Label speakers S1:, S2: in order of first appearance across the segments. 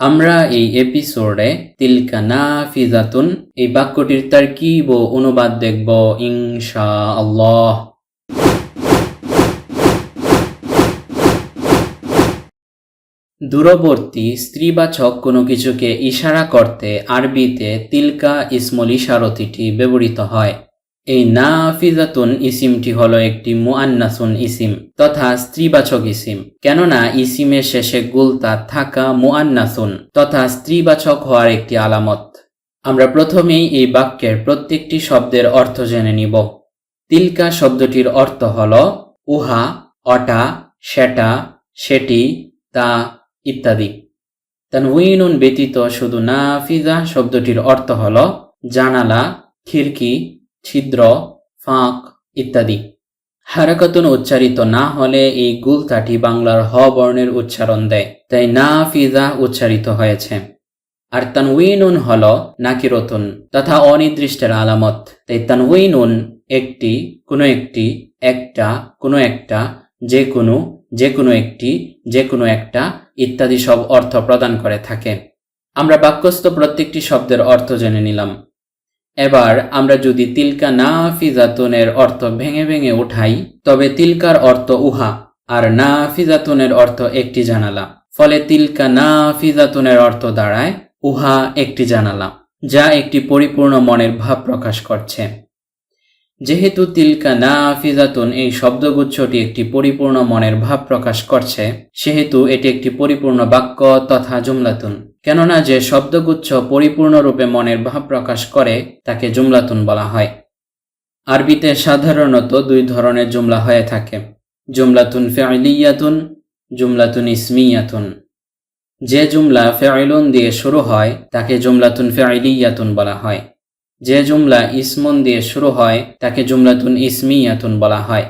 S1: আমরা এই এপিসোডে তিলকা নাফিজাতুন, এই বাক্যটির তারকিব ও অনুবাদ দেখব ইনশা আল্লাহ দূরবর্তী, স্ত্রীবাচক কোনো কিছুকে ইশারা করতে আরবিতে তিলকা ইসমল ইশারতিটি ব্যবহৃত হয়। এই নাফিজাতুন ইসিমটি হলো একটি মুআন্নাসুন ইসিম তথা স্ত্রীবাচক ইসিম। কেননা ইসিমের শেষে গুলতা থাকা মুআন্নাসুন তথা স্ত্রীবাচক হওয়ার একটি আলামত। আমরা প্রথমেই এই বাক্যের প্রত্যেকটি শব্দের অর্থ জেনে নিব। তিলকা শব্দটির অর্থ হল উহা, অটা, সেটা, সেটি, তা ইত্যাদি। তানউইনুন ব্যতীত শুধু নাফিজা শব্দটির অর্থ হল জানালা, খিড়কি ছিদ্র, ফাঁক ইত্যাদি। হারাকাতুন উচ্চারিত না হলে এই গুলতাটি বাংলার হ বর্ণের উচ্চারণ দেয়, তাই না ফিজা উচ্চারিত হয়েছে। আর তানউইনুন হল নাকিরতুন, তথা অনির্দিষ্টের আলামত। তাই তানউইনুন একটি, কোনো একটি, একটা, কোনো একটা, যে কোনো যে কোনো একটি, যে কোনো একটা ইত্যাদি সব অর্থ প্রদান করে থাকে। আমরা বাক্যস্থ প্রত্যেকটি শব্দের অর্থ জেনে নিলাম। এবার আমরা যদি তিলকা না ফিজাতনের অর্থ ভেঙে ভেঙে উঠাই, তবে তিলকার অর্থ উহা, আর না ফিজাতনের অর্থ একটি জানালা। ফলে তিলকা না ফিজাতুনের অর্থ দাঁড়ায়, উহা একটি জানালা, যা একটি পরিপূর্ণ মনের ভাব প্রকাশ করছে। যেহেতু তিলকা না আফিজাতুন এই শব্দগুচ্ছটি একটি পরিপূর্ণ মনের ভাব প্রকাশ করছে, সেহেতু এটি একটি পরিপূর্ণ বাক্য তথা জুমলাতুন। কেননা যে শব্দগুচ্ছ পরিপূর্ণরূপে মনের ভাব প্রকাশ করে, তাকে জুমলাতুন বলা হয়। আরবিতে সাধারণত দুই ধরনের জুমলা হয়ে থাকে। জুমলাতুন ফেলিয়াতুন জুমলাতুন ইসমিয়াতুন। যে জুমলা ফেইলুন দিয়ে শুরু হয়, তাকে জুমলাতুন ফেইলিয়াতুন বলা হয়। যে জুমলা ইসমন দিয়ে শুরু হয়, তাকে জুমলাতুন ইসমিয়াতুন বলা হয়।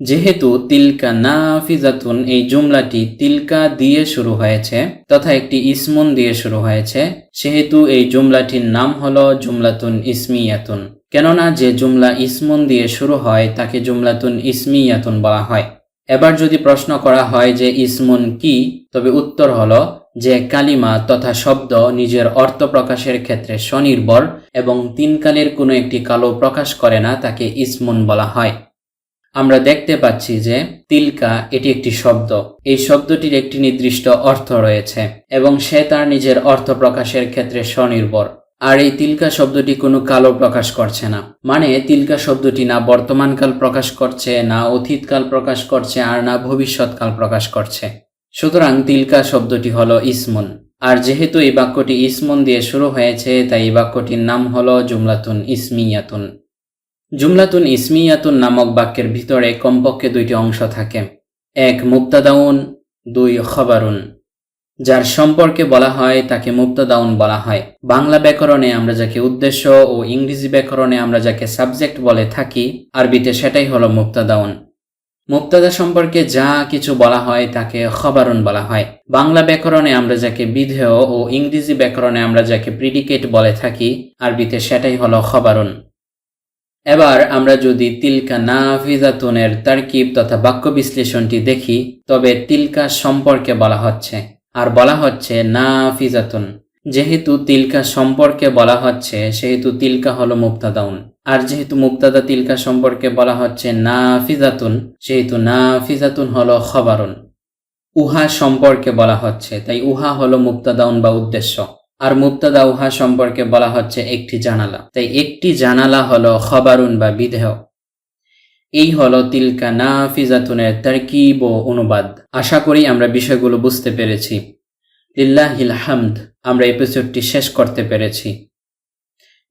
S1: যেহেতু তিলকা নাফিজাতুন, এই জুমলাটি তিলকা দিয়ে শুরু হয়েছে তথা একটি ইসমন দিয়ে শুরু হয়েছে, সেহেতু এই জুমলাটির নাম হলো জুমলাতুন ইসমিয়াতুন। কেননা যে জুমলা ইসমন দিয়ে শুরু হয়, তাকে জুমলাতুন ইসমিয়াতুন বলা হয়। এবার যদি প্রশ্ন করা হয় যে ইসমন কি, তবে উত্তর হলো যে কালিমা তথা শব্দ নিজের অর্থ প্রকাশের ক্ষেত্রে স্বনির্ভর এবং তিনকালের কোনো একটি কালো প্রকাশ করে না তাকে ইসমন বলা হয়। আমরা দেখতে পাচ্ছি যে তিলকা এটি একটি শব্দ। এই শব্দটির একটি নির্দিষ্ট অর্থ রয়েছে এবং সে তার নিজের অর্থ প্রকাশের ক্ষেত্রে স্বনির্ভর। আর এই তিলকা শব্দটি কোনো কালো প্রকাশ করছে না। মানে তিলকা শব্দটি না বর্তমানকাল প্রকাশ করছে, না অতীতকাল প্রকাশ করছে, আর না ভবিষ্যৎকাল প্রকাশ করছে। সুতরাং তিলকা শব্দটি হল ইসমন। আর যেহেতু এই বাক্যটি ইসমন দিয়ে শুরু হয়েছে, তাই এই বাক্যটির নাম হল জুমলাতুন ইসমিয়াতুন। জুমলাতুন ইসমিয়াতুন নামক বাক্যের ভিতরে কমপক্ষে দুইটি অংশ থাকে। এক মুক্তাদাউন দুই, খবরুন। যার সম্পর্কে বলা হয়, তাকে মুক্তাদাউন বলা হয়। বাংলা ব্যাকরণে আমরা যাকে উদ্দেশ্য ও ইংরেজি ব্যাকরণে আমরা যাকে সাবজেক্ট বলে থাকি, আরবিতে সেটাই হলো মুক্তাদাউন মুক্তাদা সম্পর্কে যা কিছু বলা হয় তাকে খবরুন বলা হয়। বাংলা ব্যাকরণে আমরা যাকে বিধেয় ও ইংরেজি ব্যাকরণে আমরা যাকে প্রিডিকেট বলে থাকি, আরবিতে সেটাই হলো খবরুন। এবার আমরা যদি তিলকা নাফিজাতুনের তারকিব তথা বাক্য বিশ্লেষণটি দেখি, তবে তিলকা সম্পর্কে বলা হচ্ছে। আর বলা হচ্ছে নাফিজাতুন। যেহেতু তিলকা সম্পর্কে বলা হচ্ছে, সেহেতু তিলকা হলো মুক্তাদাউন আর যেহেতু মুক্তাদা তিলকা সম্পর্কে বলা হচ্ছে নাফিজাতুন সেহেতু না ফিজাতুন হলো খবরুন। উহা সম্পর্কে বলা হচ্ছে, তাই উহা হলো মুক্তাদাউন বা উদ্দেশ্য। আর মুক্তাদা উহা সম্পর্কে বলা হচ্ছে একটি জানালা, তাই একটি জানালা হলো খবরুন বা বিধেয়। এই হলো তিলকা নাফিজাতুনের তারকিব ও অনুবাদ। আশা করি আমরা বিষয়গুলো বুঝতে পেরেছি। লিল্লাহিল হামদ, আমরা এপিসোডটি শেষ করতে পেরেছি।